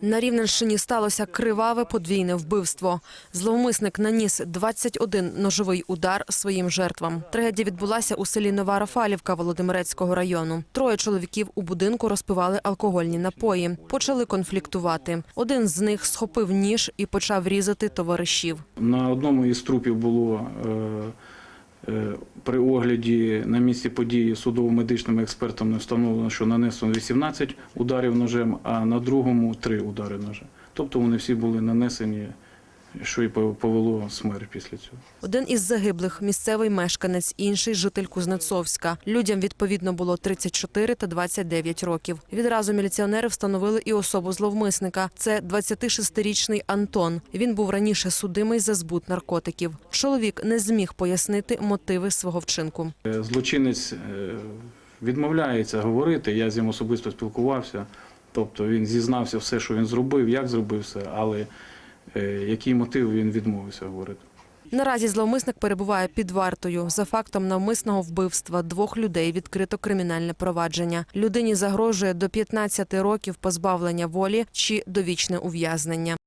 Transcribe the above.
На Рівненщині сталося криваве подвійне вбивство. Зловмисник наніс 21 ножовий удар своїм жертвам. Трагедія відбулася у селі Нова Рафалівка Володимирецького району. Троє чоловіків у будинку розпивали алкогольні напої. Почали конфліктувати. Один з них схопив ніж і почав різати товаришів. На одному із трупів було е, е, при огляді на місці події судово-медичним експертам встановлено, що нанесено 18 ударів ножем, а на другому 3 удари ножем. Тобто вони всі були нанесені, що і повело смерть після цього. Один із загиблих – місцевий мешканець, інший – житель Кузнецовська. Людям відповідно було 34 та 29 років. Відразу міліціонери встановили і особу зловмисника. Це 26-річний Антон. Він був раніше судимий за збут наркотиків. Чоловік не зміг пояснити мотиви свого вчинку. Е, Злочинець е, відмовляється говорити, я з ним особисто спілкувався. Тобто він зізнався все, що він зробив, як зробив все, але який мотив він відмовився говорити. Наразі зловмисник перебуває під вартою. За фактом навмисного вбивства двох людей відкрито кримінальне провадження. Людині загрожує до 15 років позбавлення волі чи довічне ув'язнення.